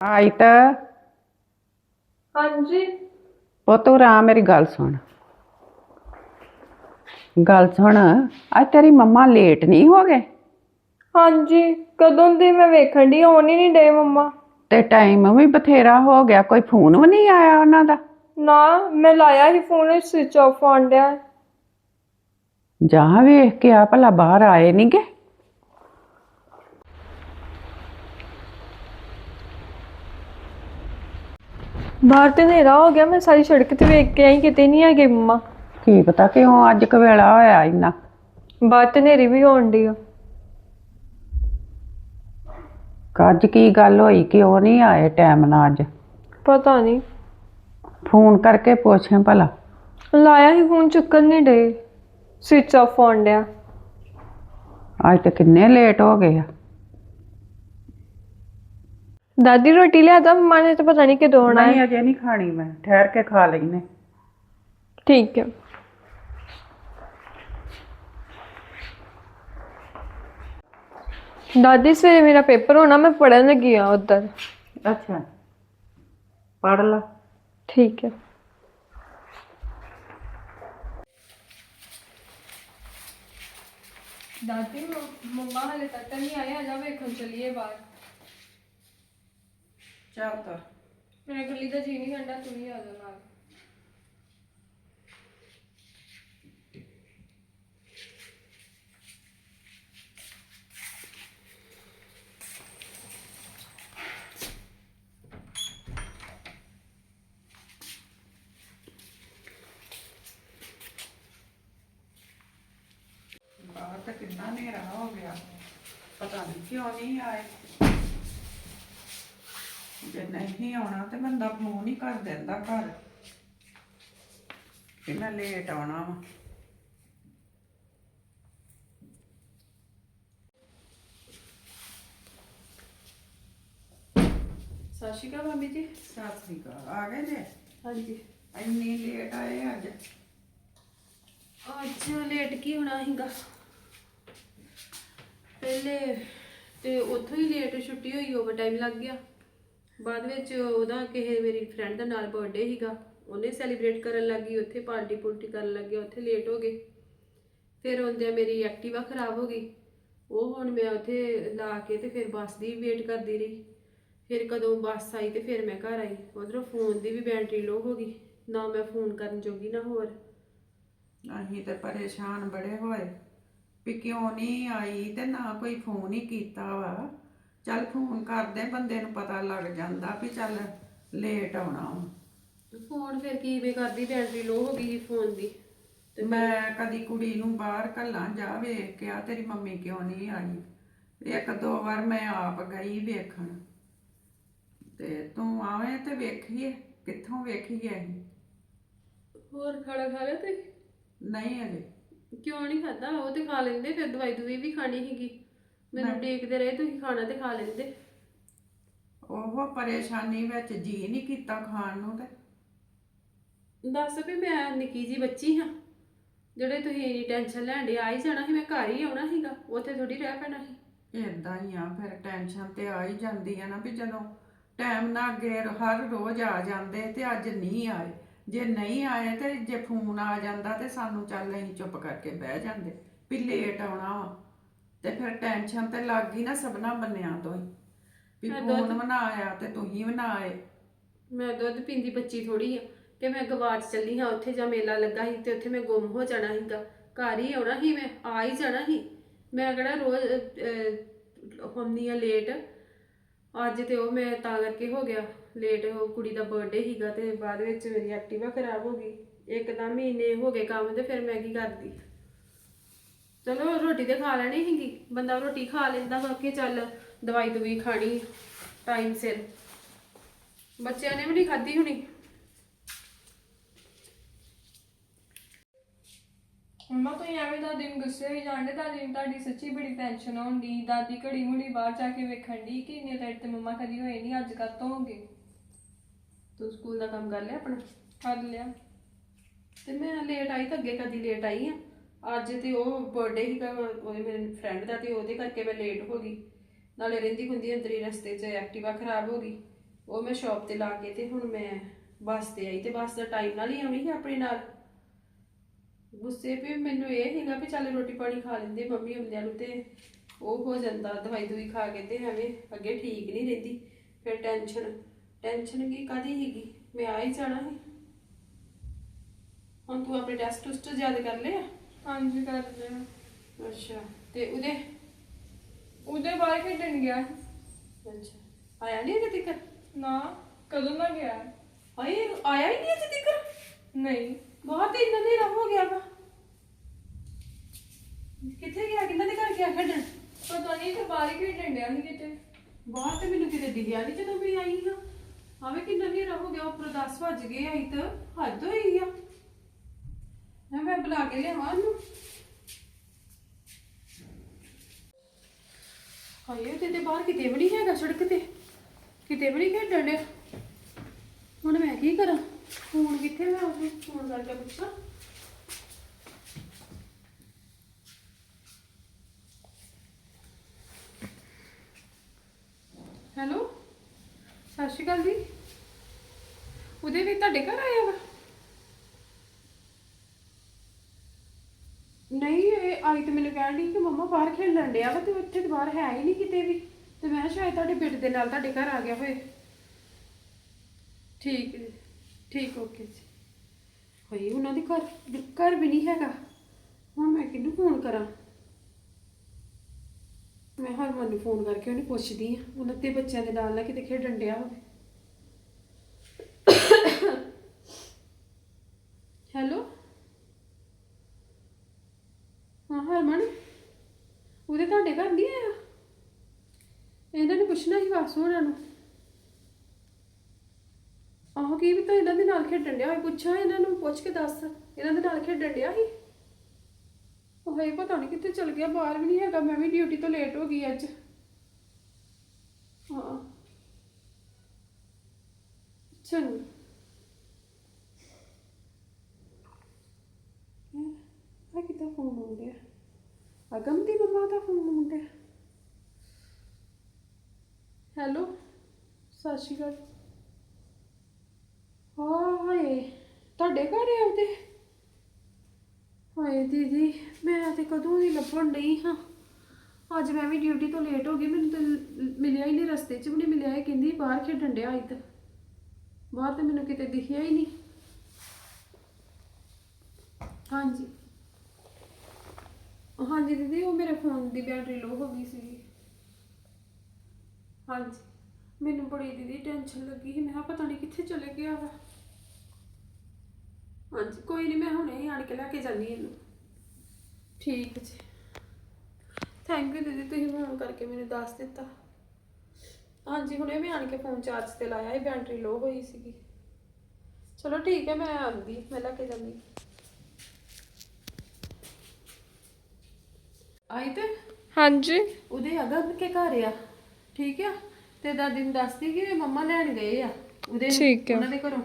ਆਈ ਤਾਂ ਹਾਂਜੀ। ਪੁੱਤ ਉਰਾ ਮੇਰੀ ਗੱਲ ਸੁਣ। ਗੱਲ ਸੁਣ ਅੱਜ ਤੇਰੀ ਮੰਮਾ ਲੇਟ ਨਹੀਂ ਹੋ ਗਏ? ਹਾਂਜੀ ਕਦੋਂ ਦੀ ਮੈਂ ਵੇਖਣ ਦੀ ਆਉਣ ਹੀ ਨਹੀਂ ਡੇ ਮੰਮਾ। ਤੇ ਟਾਈਮ ਵੀ ਬਥੇਰਾ ਹੋ ਗਿਆ ਕੋਈ ਫੋਨ ਵੀ ਨਹੀਂ ਆਇਆ ਉਹਨਾਂ ਦਾ? ਨਾ ਮੈਂ ਲਾਇਆ ਸੀ ਫੋਨ ਸਵਿਚ ਆਫ ਆਣ ਡਿਆ। ਜਾ ਵੇਖ ਕੇ ਆ ਭਲਾ ਬਾਹਰ ਆਏ ਨਹੀਂ ਬਾਹਰ ਤੇ ਹਨੇਰਾ ਹੋ ਗਿਆ ਮੈਂ ਸਾਰੀ ਸੜਕ ਤੇ ਵੇਖ ਕੇ ਆਈ ਕਿਤੇ ਨਹੀਂ ਹੈਗੇ ਮੰਮਾ। ਕੀ ਪਤਾ ਕਿਉਂ ਅੱਜ ਕਵੇਲਾ ਹੋਇਆ ਇੰਨਾ? ਬਾਹਰ ਤੇ ਹਨੇਰੀ ਵੀ ਹੋਣ ਡਈ ਆ। ਅੱਜ ਕੀ ਗੱਲ ਹੋਈ ਕਿਉਂ ਨਹੀਂ ਆਏ ਟਾਈਮ ਨਾਲ ਅੱਜ? ਪਤਾ ਨਹੀਂ। ਫੋਨ ਕਰਕੇ ਪੁੱਛਾਂ ਭਲਾ। ਲਾਇਆ ਸੀ ਫੋਨ ਚੁੱਕਣ ਨਹੀਂ ਡੇ ਸਵਿਚ ਆਫ ਆਣ ਡਿਆ। ਅੱਜ ਤੇ ਕਿੰਨੇ ਲੇਟ ਹੋ ਗਏ ਆ। ਦਾਦੀ ਰੋਟੀ ਲਿਆ ਤਾਂ ਮੰਮਾ ਨੇ ਤਾਂ ਪਤਾ ਨਹੀਂ ਕਦੋਂ ਆਉਣਾ ਹੈ ਨਹੀਂ ਅਜੇ ਨਹੀਂ ਖਾਣੀ ਮੈਂ ਠਹਿਰ ਕੇ ਖਾ ਲੈਨੇ ਠੀਕ ਹੈ ਦਾਦੀ ਸਵੇਰੇ ਮੇਰਾ ਪੇਪਰ ਹੋਣਾ ਮੈਂ ਪੜਨ ਲੱਗੀ ਆ ਉਧਰ ਅੱਛਾ ਪੜ ਲਾ ਠੀਕ ਹੈ ਦਾਦੀ ਮੰਮਾ ਹਲੇ ਤੱਕ ਨਹੀਂ ਆਏ ਆ ਜਾ ਵੇਖਣ ਚਲੀਏ ਬਾਹਰ ਚੱਲ ਤਾਂ। ਮੇਰਾ ਗੱਲੀ ਦਾ ਜੀ ਨਹੀਂ ਕਰਦਾ ਤੂੰ ਹੀ ਆ ਜਾ ਨਾਲ। ਬਾਹਰ ਤਾਂ ਕਿੰਨਾ ਹਨੇਰਾ ਹੋ ਗਿਆ। ਪਤਾ ਨਹੀਂ ਕਿਉਂ ਨਹੀਂ ਆਏ। ਨਹੀਂ ਆਉਣਾ ਤੇ ਬੰਦਾ ਫੋਨ ਹੀ ਕਰ ਦਿੰਦਾ ਘਰ। ਕਿ ਮੈਂ ਲੇਟ ਆਉਣਾ ਵਾ। ਸਤਿ ਸ਼੍ਰੀ ਅਕਾਲ ਮੰਮੀ ਜੀ। ਸਤਿ ਸ੍ਰੀ ਅਕਾਲ। ਆ ਗਏ ਜੇ? ਹਾਂਜੀ। ਇੰਨੀ ਲੇਟ ਆਏ ਅੱਜ? ਅੱਜ ਲੇਟ ਕੀ ਹੋਣਾ ਸੀਗਾ? ਪਹਿਲੇ ਤੇ ਉੱਥੋਂ ਹੀ ਲੇਟ ਛੁੱਟੀ ਹੋਈ ਓਵਰ ਟਾਈਮ ਲੱਗ ਗਿਆ। ਬਾਅਦ ਵਿੱਚ ਉਹਦਾ ਕਿਸੇ ਮੇਰੀ ਫਰੈਂਡ ਦਾ ਨਾਲ ਬਰਥਡੇ ਸੀਗਾ, ਉਹਨੇ ਸੈਲੀਬ੍ਰੇਟ ਕਰਨ ਲੱਗੀ, ਉੱਥੇ ਪਾਰਟੀ ਪੁਰਟੀ ਕਰਨ ਲੱਗੇ, ਉੱਥੇ ਲੇਟ ਹੋ ਗਏ। ਫਿਰ ਹੁੰਦਿਆਂ ਮੇਰੀ ਐਕਟਿਵਾ ਖਰਾਬ ਹੋ ਗਈ। ਉਹ ਹੁਣ ਮੈਂ ਉੱਥੇ ਲਾ ਕੇ ਤੇ ਫਿਰ ਬੱਸ ਦੀ ਵੇਟ ਕਰਦੀ ਰਹੀ। ਫਿਰ ਕਦੋਂ ਬੱਸ ਆਈ ਤੇ ਫਿਰ ਮੈਂ ਘਰ ਆਈ। ਉਧਰੋਂ ਫੋਨ ਦੀ ਵੀ ਬੈਟਰੀ ਲੋ ਹੋ ਗਈ। ਨਾ ਮੈਂ ਫੋਨ ਕਰਨ ਜੋਗੀ, ਨਾ ਹੋਰ। ਅਸੀਂ ਤੇ ਪਰੇਸ਼ਾਨ ਬੜੇ ਹੋਏ ਵੀ ਕਿਉਂ ਨਹੀਂ ਆਈ ਤੇ ਨਾ ਕੋਈ ਫੋਨ ਹੀ ਕੀਤਾ ਵਾ। ਚੱਲ ਫੋਨ ਕਰਦੇ ਬੰਦੇ ਨੂੰ ਪਤਾ ਲੱਗ ਜਾਂਦਾ ਵੀ ਚੱਲ ਲੇਟ ਆਉਣਾ ਵਾ। ਫੋਨ ਫਿਰ ਕਿਵੇਂ ਕਰਦੀ ਬੈਟਰੀ ਲੋ ਹੋ ਗਈ ਫੋਨ ਦੀ? ਤੇ ਮੈਂ ਕਦੀ ਕੁੜੀ ਨੂੰ ਬਾਹਰ ਘੱਲਾਂ ਜਾ ਵੇਖ ਕੇ ਆ ਤੇਰੀ ਮੰਮੀ ਕਿਉਂ ਨਹੀਂ ਆਈ? ਇੱਕ ਦੋ ਵਾਰ ਮੈਂ ਆਪ ਗਈ ਵੇਖਣ। ਤੇ ਤੂੰ ਆਵੇਂ ਤੇ ਵੇਖੀਏ ਕਿੱਥੋਂ ਵੇਖੀਏ ਅਸੀਂ? ਹੋਰ ਖਾਣਾ ਖਾ ਲਿਆ ਤੇ ਨਹੀਂ ਅਜੇ। ਕਿਉਂ ਨਹੀਂ ਖਾਦਾ ਉਹ ਤੇ ਖਾ ਲੈਂਦੇ ਫਿਰ ਦਵਾਈ ਦੂਈ ਵੀ ਖਾਣੀ ਸੀਗੀ। ਮੈਨੂੰ ਦੇਖਦੇ ਰਹੇ ਤੁਸੀਂ ਖਾਣਾ ਤੇ ਖਾ ਲੈਂਦੇ। ਉਹ ਪਰੇਸ਼ਾਨੀ ਵਿੱਚ ਜੀ ਨਹੀਂ ਕੀਤਾ ਖਾਣ ਨੂੰ ਤੇ। ਦੱਸ ਵੀ ਮੈਂ ਨਿੱਕੀ ਜੀ ਬੱਚੀ ਹਾਂ। ਜਿਹੜੇ ਤੁਸੀਂ ਇੰਨੀ ਟੈਨਸ਼ਨ ਲੈਣ ਦੇ ਆ ਹੀ ਜਾਣਾ ਸੀ ਮੈਂ ਘਰ ਹੀ ਆਉਣਾ ਸੀਗਾ ਉੱਥੇ ਥੋੜੀ ਰਹਿ ਪੈਣਾ ਸੀ। ਇਦਾਂ ਹੀ ਆ ਫਿਰ ਟੈਨਸ਼ਨ ਤੇ ਆ ਹੀ ਜਾਂਦੀ ਆ ਨਾ ਵੀ ਜਦੋਂ ਟਾਈਮ ਨਾਲ ਅੱਗੇ ਹਰ ਰੋਜ਼ ਆ ਜਾਂਦੇ ਤੇ ਅੱਜ ਨਹੀਂ ਆਏ। ਜੇ ਨਹੀਂ ਆਏ ਤੇ ਜੇ ਫੋਨ ਆ ਜਾਂਦਾ ਤੇ ਸਾਨੂੰ ਚੱਲ ਅਸੀਂ ਚੁੱਪ ਕਰਕੇ ਬਹਿ ਜਾਂਦੇ ਵੀ ਲੇਟ ਆਉਣਾ ਵਾ। ਤੇ ਫਿਰ ਟੈਨਸ਼ਨ ਤੇ ਲੱਗ ਗਈ ਨਾ ਸਭਨਾ ਬੰਨਿਆਂ ਤੋਂ ਹੀ। ਵੀ ਮੈਂ ਫੋਨ ਬਣਾ ਆਇਆ ਤੇ ਤੁਸੀਂ ਨਾ ਆਏ ਮੈਂ ਦੁੱਧ ਪੀਂਦੀ ਬੱਚੀ ਥੋੜੀ ਆ ਕਿ ਮੈਂ ਗਵਾਚ ਚੱਲੀ ਹਾਂ। ਉੱਥੇ ਜਾਂ ਮੇਲਾ ਲੱਗਾ ਸੀ ਤੇ ਉੱਥੇ ਮੈਂ ਗੁੰਮ ਹੋ ਜਾਣਾ ਸੀਗਾ। ਘਰ ਹੀ ਆਉਣਾ ਸੀ ਮੈਂ ਆ ਹੀ ਜਾਣਾ ਸੀ। ਮੈਂ ਕਿਹੜਾ ਰੋਜ਼ ਹੁੰਦੀ ਆ ਲੇਟ ਅੱਜ ਤੇ ਉਹ ਮੈਂ ਤਾਂ ਕਰਕੇ ਹੋ ਗਿਆ ਲੇਟ ਉਹ ਕੁੜੀ ਦਾ ਬਰਥਡੇ ਸੀਗਾ ਤੇ ਬਾਅਦ ਵਿੱਚ ਮੇਰੀ ਐਕਟਿਵਾ ਖਰਾਬ ਹੋ ਗਈ। ਇੱਕਦਮ ਮਹੀਨੇ ਹੋ ਗਏ ਕੰਮ ਤੇ ਫਿਰ ਮੈਂ ਕੀ ਕਰਦੀ? ਚਲੋ ਰੋਟੀ ਤੇ ਖਾ ਲੈਣੀ ਸੀਗੀ ਬੰਦਾ ਰੋਟੀ ਖਾ ਲੈਂਦਾ ਬਾਕੀ ਚੱਲ ਦਵਾਈ ਦਵਾਈ ਖਾਣੀ ਟਾਈਮ ਸਿਰ। ਬੱਚਿਆਂ ਨੇ ਵੀ ਨਹੀਂ ਖਾਧੀ ਹੁਣੀ। ਮੰਮਾ ਤੁਸੀਂ ਐਵੇਂ ਦਾਦੀ ਨੂੰ ਗੁੱਸੇ ਹੋਈ ਜਾਂਦੇ ਦਾਦੀ ਨੂੰ ਤੁਹਾਡੀ ਸੱਚੀ ਬੜੀ ਟੈਨਸ਼ਨ ਹੁੰਦੀ ਦਾਦੀ ਘੜੀ ਮੁੜੀ ਬਾਹਰ ਜਾ ਕੇ ਵੇਖਣ ਦੀ ਕਿ ਇੰਨੇ ਲੇਟ ਤੇ ਮੰਮਾ ਕਦੀ ਹੋਏ ਨਹੀਂ ਅੱਜ ਕੱਲ ਤੋਂ ਹੋਗੇ ਤੂੰ ਸਕੂਲ ਦਾ ਕੰਮ ਕਰ ਲਿਆ ਆਪਣਾ? ਕਰ ਲਿਆ। ਤੇ ਮੈਂ ਲੇਟ ਆਈ ਤਾਂ ਅੱਗੇ ਕਦੀ ਲੇਟ ਆਈ ਆ। ਅੱਜ ਤੇ ਉਹ ਬਰਥਡੇ ਸੀਗਾ, ਉਹਦੇ ਮੇਰੇ ਫਰੈਂਡ ਦਾ ਤੇ ਉਹਦੇ ਕਰਕੇ ਮੈਂ ਲੇਟ ਹੋ ਗਈ। ਨਾਲੇ ਰਹਿੰਦੀ ਹੁੰਦੀ ਅੰਦਰ ਹੀ ਰਸਤੇ 'ਚ, ਐਕਟਿਵਾ ਖਰਾਬ ਹੋ ਗਈ। ਉਹ ਮੈਂ ਸ਼ਾਪ ਤੇ ਲਾ ਕੇ ਤੇ ਹੁਣ ਮੈਂ ਬੱਸ ਤੇ ਆਈ ਤੇ ਬੱਸ ਦਾ ਟਾਈਮ ਨਾਲ ਹੀ ਆਉਣੀ ਸੀ ਆਪਣੇ ਨਾਲ। ਗੁੱਸੇ ਵੀ ਮੈਨੂੰ ਇਹ ਸੀਗਾ ਵੀ ਚੱਲ ਰੋਟੀ ਪਾਣੀ ਖਾ ਲੈਂਦੇ, ਮੰਮੀ ਹੁੰਦਿਆਂ ਨੂੰ ਤੇ ਉਹ ਹੋ ਜਾਂਦਾ, ਦਵਾਈ ਦੂਈ ਖਾ ਕੇ ਤੇ ਐਵੇਂ ਅੱਗੇ ਠੀਕ ਨਹੀਂ ਰਹਿੰਦੀ। ਫਿਰ ਟੈਨਸ਼ਨ ਟੈਨਸ਼ਨ ਕੀ ਕਾਦੀ ਸੀਗੀ? ਮੈਂ ਆ ਹੀ ਜਾਣਾ ਸੀ। ਹੁਣ ਤੂੰ ਆਪਣੇ ਟੈਸਟ ਟੁਸਟ ਯਾਦ ਕਰ ਲਿਆ? ਹਾਂਜੀ ਕਰਦੇ ਆ। ਅੱਛਾ। ਤੇ ਉਹਦੇ ਉਹਦੇ ਬਾਹਰ ਖੇਡਣ ਗਿਆ ਅੱਛਾ। ਆਇਆ ਨਹੀਂ ਅਜੇ ਤੱਕ ਨਾ ਕਦੋਂ ਦਾ ਗਿਆ? ਆਏ ਆਇਆ ਹੀ ਨਹੀਂ ਅਜੇ ਤੱਕ ਨਹੀਂ। ਬਹੁਤ ਇੰਨਾ ਹਨੇਰਾ ਹੋ ਗਿਆ ਵਾ। ਕਿੱਥੇ ਗਿਆ? ਕਿੰਨਾ ਦੇ ਘਰ ਗਿਆ ਖੇਡਣ? ਪਤਾ ਨਹੀਂ ਤੇ ਬਾਹਰ ਹੀ ਖੇਡਣ ਡਿਆ ਸੀ ਕਿਤੇ। ਬਾਹਰ ਤੇ ਮੈਨੂੰ ਕਿਤੇ ਦਿਖਿਆ ਨਹੀਂ ਜਦੋਂ ਮੈਂ ਆਈ ਹਾਂ। ਆਵੇ ਕਿੰਨਾ ਹਨੇਰਾ ਹੋ ਗਿਆ ਉੱਪਰ 10 ਵੱਜ ਗਏ ਆਈ ਤਾਂ ਹੱਦ ਹੋਈ ਆ। ਮੈਂ ਮੈਂ ਬੁਲਾ ਕੇ ਲਿਆਵਾਂ ਉਹਨੂੰ। ਹਾਏ ਤੇ ਤੇ ਬਾਹਰ ਕਿਤੇ ਵੀ ਨਹੀਂ ਹੈਗਾ ਸੜਕ ਤੇ। ਕਿਤੇ ਵੀ ਨਹੀਂ ਖੇਡਣ ਡਿਆ। ਹੁਣ ਮੈਂ ਕੀ ਕਰਾਂ? ਫੋਨ ਕਿੱਥੇ ਮੈਂ ਉਹਨੂੰ ਫੋਨ ਕਰਕੇ ਪੁੱਛਾਂ। ਹੈਲੋ? ਸਤਿ ਸ਼੍ਰੀ ਅਕਾਲ ਜੀ। ਉਹਦੇ ਵੀ ਤੁਹਾਡੇ ਘਰ ਆਇਆ ਵਾ ਨਹੀਂ ਇਹ ਆਈ ਤੇ ਮੈਨੂੰ ਕਹਿਣ ਡਈ ਕਿ ਮੰਮਾ ਬਾਹਰ ਖੇਡਣ ਡਿਆ ਵਾ ਤੇ ਉੱਥੇ ਤੇ ਬਾਹਰ ਹੈ ਹੀ ਨਹੀਂ ਕਿਤੇ ਵੀ। ਤੇ ਮੈਂ ਕਿਹਾ ਸ਼ਾਇਦ ਤੁਹਾਡੇ ਬੇਟੇ ਦੇ ਨਾਲ ਤੁਹਾਡੇ ਘਰ ਆ ਗਿਆ ਹੋਏ ਠੀਕ ਹੈ ਠੀਕ, ਓਕੇ ਜੀ। ਹੋਈ ਉਹਨਾਂ ਦੇ ਘਰ ਘਰ ਵੀ ਨਹੀਂ ਹੈਗਾ। ਹੁਣ ਮੈਂ ਕਿਹਨੂੰ ਫੋਨ ਕਰਾਂ? ਮੈਂ ਹਰਮਨ ਨੂੰ ਫੋਨ ਕਰਕੇ ਉਹਨੂੰ ਪੁੱਛਦੀ ਆ ਉਹਨਾਂ ਤੇ ਬੱਚਿਆਂ ਦੇ ਨਾਲ ਨਾ ਕਿਤੇ ਖੇਡਣ ਡਿਆ ਹੋਵੇ। ਹੈਲੋ? ਹਾਂ ਹਰਮਨ ਉਹਦੇ ਤੁਹਾਡੇ ਘਰ ਨਹੀਂ ਆਇਆ? ਇਹਨਾਂ ਨੂੰ ਪੁੱਛਣਾ ਸੀ ਵਾਸੂ ਉਹਨਾਂ ਨੂੰ। ਆਹੋ ਕੀ ਵੀ ਤਾਂ ਇਹਨਾਂ ਦੇ ਨਾਲ ਖੇਡਣ ਡਿਆ ਹੋਇਆ ਪੁੱਛਾਂ ਇਹਨਾਂ ਨੂੰ, ਪੁੱਛ ਕੇ ਦੱਸ, ਇਹਨਾਂ ਦੇ ਨਾਲ ਖੇਡਣ ਡਿਆ ਸੀ? ਉਹ ਹੈ ਪਤਾ ਨਹੀਂ ਕਿੱਥੇ ਚਲ ਗਿਆ, ਬਾਹਰ ਵੀ ਨਹੀਂ ਹੈਗਾ, ਮੈਂ ਵੀ ਡਿਊਟੀ ਤੋਂ ਲੇਟ ਹੋ ਗਈ ਅੱਜ। ਹਾਂ। ਚੰਗਾ ਆ ਕਿਤਾ ਫੋਨ ਆਉਂਦਿਆ ਅਗਮ ਦੀ ਮੰਮਾ ਦਾ ਫੋਨ ਆਉਂਦਿਆ ਹੈਲੋ ਸਤਿ ਸ਼੍ਰੀ ਅਕਾਲ। ਹਾਏ, ਤੁਹਾਡੇ ਘਰ ਆ ਉਹਦੇ? ਹਾਏ ਦੀਦੀ, ਮੈਂ ਤੇ ਕਦੋਂ ਦੀ ਲੱਭਣ ਡਈ ਹਾਂ। ਅੱਜ ਮੈਂ ਵੀ ਡਿਊਟੀ ਤੋਂ ਲੇਟ ਹੋ ਗਈ, ਮੈਨੂੰ ਤਾਂ ਮਿਲਿਆ ਹੀ ਨਹੀਂ, ਰਸਤੇ 'ਚ ਵੀ ਨਹੀਂ ਮਿਲਿਆ। ਇਹ ਕਹਿੰਦੀ ਬਾਹਰ ਖੇਡਣ ਡਿਆ ਅੱਜ ਬਾਹਰ ਤਾਂ ਮੈਨੂੰ ਕਿਤੇ ਦਿਖਿਆ ਹੀ ਨਹੀਂ। ਹਾਂਜੀ। ਹਾਂਜੀ ਦੀਦੀ ਉਹ ਮੇਰੇ ਫੋਨ ਦੀ ਬੈਟਰੀ ਲੋ ਹੋ ਗਈ ਸੀ ਹਾਂਜੀ। ਮੈਨੂੰ ਬੜੀ ਦੀਦੀ ਟੈਨਸ਼ਨ ਲੱਗੀ ਸੀ ਮੈਂ ਕਿਹਾ ਪਤਾ ਨਹੀਂ ਕਿੱਥੇ ਚਲੇ ਗਿਆ ਵਾ। ਹਾਂਜੀ ਕੋਈ ਨਹੀਂ ਮੈਂ ਹੁਣੇ ਹੀ ਆਣ ਕੇ ਲੈ ਕੇ ਜਾਂਦੀ ਇਹਨੂੰ। ਠੀਕ ਜੀ। ਥੈਂਕ ਯੂ ਦੀਦੀ ਤੁਸੀਂ ਫੋਨ ਕਰਕੇ ਮੈਨੂੰ ਦੱਸ ਦਿੱਤਾ। ਹਾਂਜੀ ਹੁਣੇ ਮੈਂ ਆਣ ਕੇ ਫੋਨ ਚਾਰਜ ਤੇ ਲਾਇਆ ਇਹ ਬੈਟਰੀ ਲੋ ਹੋਈ ਸੀਗੀ। ਚਲੋ ਠੀਕ ਹੈ ਮੈਂ ਆਉਂਦੀ ਮੈਂ ਲੈ ਕੇ ਜਾਂਦੀ। ਆਈ ਤੇ? ਹਾਂਜੀ। ਉਹਦੇ ਅਗਰ ਕੇ ਘਰ ਆ ਠੀਕ ਆ? ਤੇ ਦਾਦੀ ਨੂੰ ਦੱਸਦੀ ਕਿ ਮੰਮਾ ਲੈਣ ਗਏ ਆ ਉਹਦੇ ਠੀਕ ਆ। ਉਹਨਾਂ ਦੇ ਘਰੋਂ।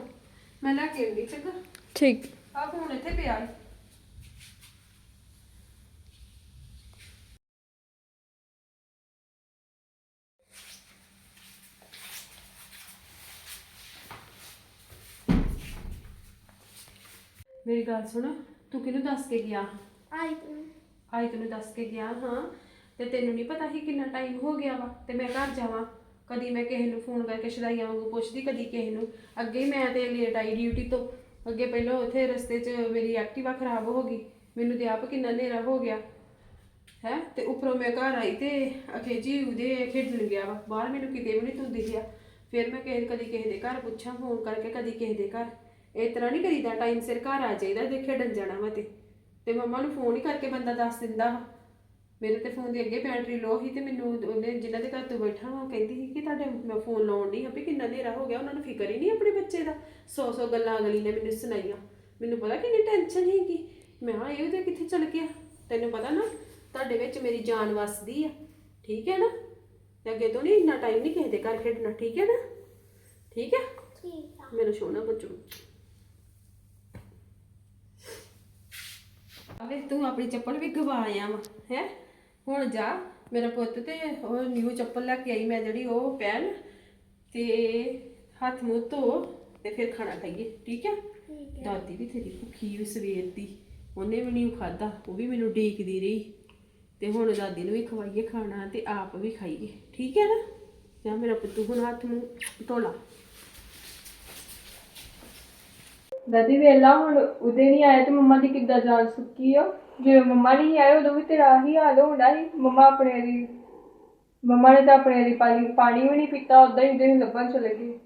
ਮੈਂ ਲੈ ਕੇ ਆਉਂਦੀ ਚੰਗਾ? ਠੀਕ। ਆ ਫੋਨ ਇੱਥੇ ਪਿਆ। ਮੇਰੀ ਗੱਲ ਸੁਣ ਤੂੰ ਕਿਹਨੂੰ ਦੱਸ ਕੇ ਗਿਆ? ਆਈ ਆਈ ਤੈਨੂੰ ਦੱਸ ਕੇ ਗਿਆ ਹਾਂ ਤੇ ਤੈਨੂੰ ਨਹੀਂ ਪਤਾ ਸੀ ਕਿੰਨਾ ਟਾਈਮ ਹੋ ਗਿਆ ਵਾ ਤੇ ਮੈਂ ਘਰ ਜਾਵਾਂ। ਕਦੀ ਮੈਂ ਕਿਸੇ ਨੂੰ ਫੋਨ ਕਰਕੇ ਸ਼ਦਾਈਆਂ ਵਾਂਗੂ ਪੁੱਛਦੀ, ਕਦੀ ਕਿਸੇ ਨੂੰ। ਅੱਗੇ ਹੀ ਮੈਂ ਤੇ ਲੇਟ ਆਈ ਡਿਊਟੀ ਤੋਂ। ਅੱਗੇ ਪਹਿਲਾਂ ਉੱਥੇ ਰਸਤੇ 'ਚ ਮੇਰੀ ਐਕਟਿਵਾ ਖਰਾਬ ਹੋ ਗਈ। ਮੈਨੂੰ ਤੇ ਆਪ ਕਿੰਨਾ ਹਨੇਰਾ ਹੋ ਗਿਆ। ਹੈ? ਤੇ ਉੱਪਰੋਂ ਮੈਂ ਘਰ ਆਈ ਤੇ ਅਖੇ ਜੀ ਉਹਦੇ ਖੇਡਣ ਗਿਆ ਵਾ। ਬਾਹਰ ਮੈਨੂੰ ਕਿਤੇ ਵੀ ਨਹੀਂ ਤੂੰ ਦਿਖਿਆ ਫਿਰ ਮੈਂ ਕਿਸੇ, ਕਦੀ ਕਿਸੇ ਦੇ ਘਰ ਪੁੱਛਾਂ ਫੋਨ ਕਰਕੇ ਕਦੀ ਕਿਸੇ ਦੇ ਘਰ। ਇਸ ਤਰ੍ਹਾਂ ਨਹੀਂ ਕਰੀਦਾ ਟਾਈਮ ਸਿਰ ਘਰ ਆ ਜਾਈਦਾ ਤੇ ਖੇਡਣ ਜਾਣਾ ਵਾ ਤੇ। ਤੇ ਮੰਮਾ ਨੂੰ ਫੋਨ ਹੀ ਕਰਕੇ ਬੰਦਾ ਦੱਸ ਦਿੰਦਾ ਵਾ। ਮੇਰੇ ਤੇ ਫੋਨ ਦੀ ਅੱਗੇ ਬੈਟਰੀ ਲੋ ਸੀ ਤੇ ਮੈਨੂੰ ਉਹਨੇ ਜਿਨ੍ਹਾਂ ਦੇ ਘਰ ਤੋਂ ਬੈਠਾ ਵਾ ਉਹ ਕਹਿੰਦੀ ਸੀ ਕਿ ਤੁਹਾਡੇ ਮੈਂ ਫੋਨ ਲਾਉਣ ਨਹੀਂ ਆਪੇ ਕਿੰਨਾ ਹਨੇਰਾ ਹੋ ਗਿਆ ਉਹਨਾਂ ਨੂੰ ਫਿਕਰ ਹੀ ਨਹੀਂ ਆਪਣੇ ਬੱਚੇ ਦਾ। ਸੌ ਸੌ ਗੱਲਾਂ ਅਗਲੀ ਨੇ ਮੈਨੂੰ ਸੁਣਾਈਆਂ। ਮੈਨੂੰ ਪਤਾ ਕਿੰਨੀ ਟੈਨਸ਼ਨ ਸੀਗੀ। ਮੈਂ ਹਾਂ ਇਹ ਉਹਦੇ ਕਿੱਥੇ ਚਲ ਗਿਆ? ਤੈਨੂੰ ਪਤਾ ਨਾ ਤੁਹਾਡੇ ਵਿੱਚ ਮੇਰੀ ਜਾਨ ਵਸਦੀ ਆ। ਠੀਕ ਹੈ ਨਾ? ਤੇ ਅੱਗੇ ਤੋਂ ਨਹੀਂ ਇੰਨਾ ਟਾਈਮ ਨਹੀਂ ਕਿਸੇ ਦੇ ਘਰ ਖੇਡਣਾ। ਠੀਕ ਹੈ ਨਾ? ਠੀਕ ਹੈ? ਠੀਕ ਆ। ਮੇਰਾ ਸੋਹਣਾ ਬੱਚੂ ਅਵੇ ਤੂੰ ਆਪਣੀ ਚੱਪਲ ਵੀ ਗਵਾ ਆਇਆ ਵਾ ਹੈ? ਹੁਣ ਜਾ ਮੇਰਾ ਪੁੱਤ ਤੇ ਉਹ ਨਿਊ ਚੱਪਲ ਲੈ ਕੇ ਆਈ ਮੈਂ ਜਿਹੜੀ ਉਹ ਪਹਿਨ ਤੇ ਹੱਥ ਮੂੰਹ ਧੋ ਤੇ ਫਿਰ ਖਾਣਾ ਖਾਈਏ ਠੀਕ ਹੈ ਦਾਦੀ ਵੀ ਤੇਰੀ ਭੁੱਖੀ ਵੀ ਸਵੇਰ ਦੀ ਉਹਨੇ ਵੀ ਨਹੀਂ ਖਾਦਾ ਉਹ ਵੀ ਮੈਨੂੰ ਡੀਕਦੀ ਰਹੀ। ਤੇ ਹੁਣ ਦਾਦੀ ਨੂੰ ਵੀ ਖਵਾਈਏ ਖਾਣਾ ਤੇ ਆਪ ਵੀ ਖਾਈਏ ਠੀਕ ਹੈ ਨਾ? ਜਾਂ ਮੇਰਾ ਪੁੱਤੂ ਹੁਣ ਹੱਥ ਮੂੰਹ ਧੋ ਲਾ। ਦਾਦੀ ਵੇਲਾ ਹੁਣ ਉਹਦੇ ਨਹੀਂ ਆਇਆ ਤੇ ਮੰਮਾ ਦੀ ਕਿੱਦਾਂ ਜਾਨ ਸੁੱਕੀ ਆ? ਜੇ ਮੰਮਾ ਨਹੀਂ ਆਏ ਉਦੋਂ ਵੀ ਤੇਰਾ ਹੀ ਹਾਲ ਹੁੰਦਾ ਸੀ। ਮੰਮਾ ਆਪਣੇ ਦੀ ਮੰਮਾ ਨੇ ਤਾਂ ਆਪਣੇ ਦੀ ਪਾਣੀ ਪਾਣੀ ਵੀ ਨਹੀਂ ਪੀਤਾ ਉਦਾਂ ਹੀ ਦਿਨ ਲੱਭਣ ਚਲੇ ਗਏ।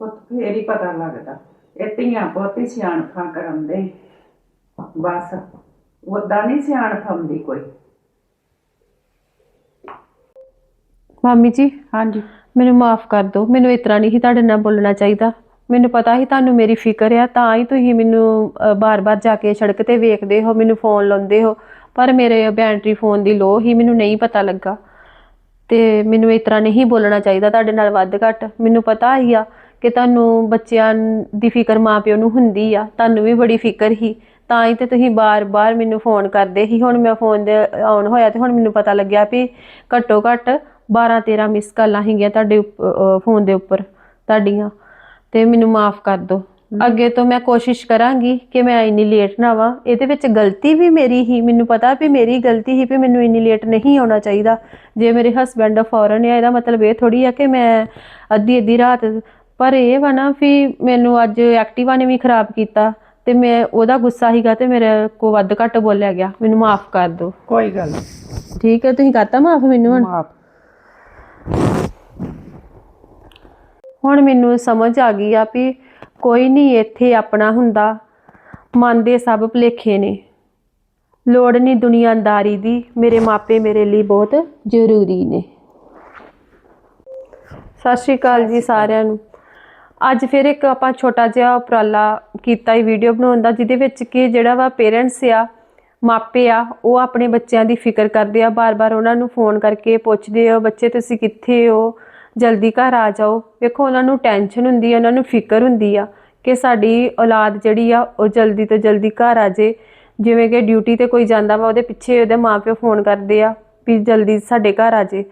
ਪੁੱਤ ਫੇਰ ਹੀ ਪਤਾ ਲੱਗਦਾ। ਇਹ ਧੀਆਂ ਬਹੁਤ ਸਿਆਣਪਾਂ ਕਰਾਉਂਦੇ। ਬਸ ਉਦਾਂ ਨਹੀਂ ਸਿਆਣਪ ਆਉਂਦੀ ਕੋਈ। ਮਾਮੀ ਜੀ ਹਾਂਜੀ। ਮੈਨੂੰ ਮਾਫ ਕਰ ਦਿਓ। ਮੈਨੂੰ ਇਸ ਤਰ੍ਹਾਂ ਨਹੀਂ ਸੀ ਤੁਹਾਡੇ ਨਾਲ ਬੋਲਣਾ ਚਾਹੀਦਾ। ਮੈਨੂੰ ਪਤਾ ਹੀ ਤੁਹਾਨੂੰ ਮੇਰੀ ਫਿਕਰ ਆ, ਤਾਂ ਹੀ ਤੁਸੀਂ ਮੈਨੂੰ ਬਾਰ-ਬਾਰ ਜਾ ਕੇ ਸੜਕ ਤੇ ਵੇਖਦੇ ਹੋ, ਮੈਨੂੰ ਫੋਨ ਲਾਉਂਦੇ ਹੋ। ਪਰ ਮੇਰੇ ਬੈਟਰੀ ਫੋਨ ਦੀ ਲੋ ਹੀ ਮੈਨੂੰ ਨਹੀਂ ਪਤਾ ਲੱਗਾ। ਤੇ ਮੈਨੂੰ ਇਸ ਤਰ੍ਹਾਂ ਨਹੀਂ ਬੋਲਣਾ ਚਾਹੀਦਾ ਤੁਹਾਡੇ ਨਾਲ ਵੱਧ ਘੱਟ। ਮੈਨੂੰ ਪਤਾ ਹੀ ਆ ਕਿ ਤੁਹਾਨੂੰ ਬੱਚਿਆਂ ਦੀ ਫਿਕਰ ਮਾਪਿਓ ਨੂੰ ਹੁੰਦੀ ਆ, ਤੁਹਾਨੂੰ ਵੀ ਬੜੀ ਫਿਕਰ ਹੀ ਤਾਂ ਹੀ ਤੇ ਤੁਸੀਂ ਬਾਰ-ਬਾਰ ਮੈਨੂੰ ਫੋਨ ਕਰਦੇ ਸੀ। ਹੁਣ ਮੈਂ ਫੋਨ ਦੇ ਆਨ ਹੋਇਆ ਤੇ ਹੁਣ ਮੈਨੂੰ ਪਤਾ ਲੱਗਿਆ ਵੀ ਘੱਟੋ ਘੱਟ 12-13 ਮਿਸ ਕਾਲਾਂ ਹੈਗੀਆਂ ਤੁਹਾਡੇ ਫੋਨ ਦੇ ਉੱਪਰ, ਤੁਹਾਡੀਆਂ। ਤੇ ਮੈਨੂੰ ਮਾਫ ਕਰ ਦਿਓ ਅੱਗੇ ਤੋਂ ਮੈਂ ਕੋਸ਼ਿਸ਼ ਕਰਾਂਗੀ ਕਿ ਮੈਂ ਇੰਨੀ ਲੇਟ ਨਾ ਆਵਾਂ। ਇਹਦੇ ਵਿੱਚ ਗਲਤੀ ਵੀ ਮੇਰੀ ਹੀ ਮੈਨੂੰ ਪਤਾ ਵੀ ਮੇਰੀ ਗਲਤੀ ਹੀ ਵੀ ਮੈਨੂੰ ਇੰਨੀ ਲੇਟ ਨਹੀਂ ਆਉਣਾ ਚਾਹੀਦਾ। ਜੇ ਮੇਰੇ ਹਸਬੰਡ ਫੌਰਨ ਆ ਇਹਦਾ ਮਤਲਬ ਇਹ ਥੋੜੀ ਆ ਕਿ ਮੈਂ ਅੱਧੀ ਅੱਧੀ ਰਾਤ ਪਰ ਇਹ ਵਾ ਨਾ ਵੀ ਮੈਨੂੰ ਅੱਜ ਐਕਟਿਵਾ ਨੇ ਵੀ ਖਰਾਬ ਕੀਤਾ ਤੇ ਮੈਂ ਉਹਦਾ ਗੁੱਸਾ ਸੀਗਾ ਤੇ ਮੇਰੇ ਕੋ ਵੱਧ ਘੱਟ ਬੋਲਿਆ ਗਿਆ। ਮੈਨੂੰ ਮਾਫ ਕਰ ਦਿਓ ਕੋਈ ਗੱਲ ਨਹੀਂ ਠੀਕ ਹੈ ਤੁਸੀਂ ਕਰਤਾ ਮਾਫ ਮੈਨੂੰ ਹੁਣ? ਮਾਫ। ਹੁਣ ਮੈਨੂੰ ਸਮਝ ਆ ਗਈ ਆ ਵੀ ਕੋਈ ਨਹੀਂ ਇੱਥੇ ਆਪਣਾ ਹੁੰਦਾ। ਮਨ ਦੇ ਸਭ ਭੁਲੇਖੇ ਨੇ। ਲੋੜ ਨਹੀਂ ਦੁਨੀਆਦਾਰੀ ਦੀ। ਮੇਰੇ ਮਾਪੇ ਮੇਰੇ ਲਈ ਬਹੁਤ ਜ਼ਰੂਰੀ ਨੇ। ਸਤਿ ਸ਼੍ਰੀ ਅਕਾਲ ਜੀ ਸਾਰਿਆਂ ਨੂੰ। ਅੱਜ ਫਿਰ ਇੱਕ ਆਪਾਂ ਛੋਟਾ ਜਿਹਾ ਉਪਰਾਲਾ ਕੀਤਾ ਹੀ ਵੀਡੀਓ ਬਣਾਉਣ ਦਾ, ਜਿਹਦੇ ਵਿੱਚ ਕਿ ਜਿਹੜਾ ਵਾ ਪੇਰੈਂਟਸ ਆ, ਮਾਪੇ ਆ, ਉਹ ਆਪਣੇ ਬੱਚਿਆਂ ਦੀ ਫਿਕਰ ਕਰਦੇ ਆ। ਬਾਰ-ਬਾਰ ਉਹਨਾਂ ਨੂੰ ਫੋਨ ਕਰਕੇ ਪੁੱਛਦੇ ਆ, ਬੱਚੇ ਤੁਸੀਂ ਕਿੱਥੇ ਹੋ? ਜਲਦੀ ਘਰ ਆ ਜਾਓ। ਵੇਖੋ, ਉਹਨਾਂ ਨੂੰ ਟੈਨਸ਼ਨ ਹੁੰਦੀ ਆ, ਉਹਨਾਂ ਨੂੰ ਫਿਕਰ ਹੁੰਦੀ ਆ ਕਿ ਸਾਡੀ ਔਲਾਦ ਜਿਹੜੀ ਆ, ਉਹ ਜਲਦੀ ਤੋਂ ਜਲਦੀ ਘਰ ਆ ਜੇ। ਜਿਵੇਂ ਕਿ ਡਿਊਟੀ ਤੇ ਕੋਈ ਜਾਂਦਾ ਵਾ, ਉਹਦੇ ਪਿੱਛੇ ਉਹਦੇ ਮਾਪਿਓ ਫੋਨ ਕਰਦੇ ਆ ਵੀ ਜਲਦੀ ਸਾਡੇ ਘਰ ਆ ਜੇ,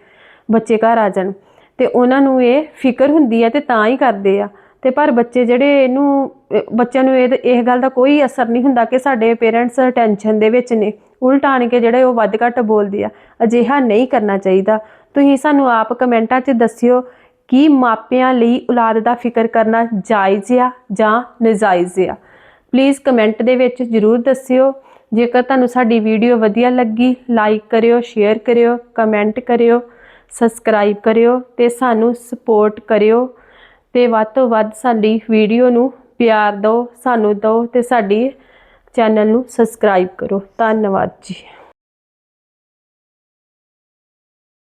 ਬੱਚੇ ਘਰ ਆ ਜਾਣ। ਤੇ ਉਹਨਾਂ ਨੂੰ ਇਹ ਫਿਕਰ ਹੁੰਦੀ ਆ ਤੇ ਤਾਂ ਹੀ ਕਰਦੇ ਆ। ਤੇ ਪਰ ਬੱਚੇ ਜਿਹੜੇ ਇਹਨੂੰ ਬੱਚਿਆਂ ਨੂੰ ਇਹ ਇਹ ਗੱਲ ਦਾ ਕੋਈ ਅਸਰ ਨਹੀਂ ਹੁੰਦਾ ਕਿ ਸਾਡੇ ਪੇਰੈਂਟਸ ਟੈਨਸ਼ਨ ਦੇ ਵਿੱਚ ਨੇ। ਉਲਟ ਆਣ ਕੇ ਜਿਹੜੇ ਉਹ ਵੱਧ ਘੱਟ ਬੋਲਦੇ ਆ, ਅਜਿਹਾ ਨਹੀਂ ਕਰਨਾ ਚਾਹੀਦਾ। ਤੁਸੀਂ ਸਾਨੂੰ ਆਪ ਕਮੈਂਟਾਂ 'ਚ ਦੱਸਿਓ ਕਿ ਮਾਪਿਆਂ ਲਈ ਔਲਾਦ ਦਾ ਫਿਕਰ ਕਰਨਾ ਜਾਇਜ਼ ਆ ਜਾਂ ਨਜਾਇਜ਼ ਆ। ਪਲੀਜ਼ ਕਮੈਂਟ ਦੇ ਵਿੱਚ ਜਰੂਰ ਦੱਸਿਓ। ਜੇਕਰ ਤੁਹਾਨੂੰ ਸਾਡੀ ਵੀਡੀਓ ਵਧੀਆ ਲੱਗੀ ਲਾਈਕ ਕਰਿਓ ਸ਼ੇਅਰ ਕਰਿਓ, ਕਮੈਂਟ ਕਰਿਓ ਸਬਸਕ੍ਰਾਈਬ ਕਰਿਓ ਤੇ ਸਾਨੂੰ ਸਪੋਰਟ ਕਰਿਓ ਤੇ ਵੱਧ ਤੋਂ ਵੱਧ ਸਾਡੀ ਵੀਡੀਓ ਨੂੰ ਪਿਆਰ ਦਿਓ, ਸਾਨੂੰ ਦਿਓ ਤੇ ਸਾਡੀ ਚੈਨਲ ਨੂੰ ਸਬਸਕ੍ਰਾਈਬ ਕਰੋ। ਧੰਨਵਾਦ ਜੀ।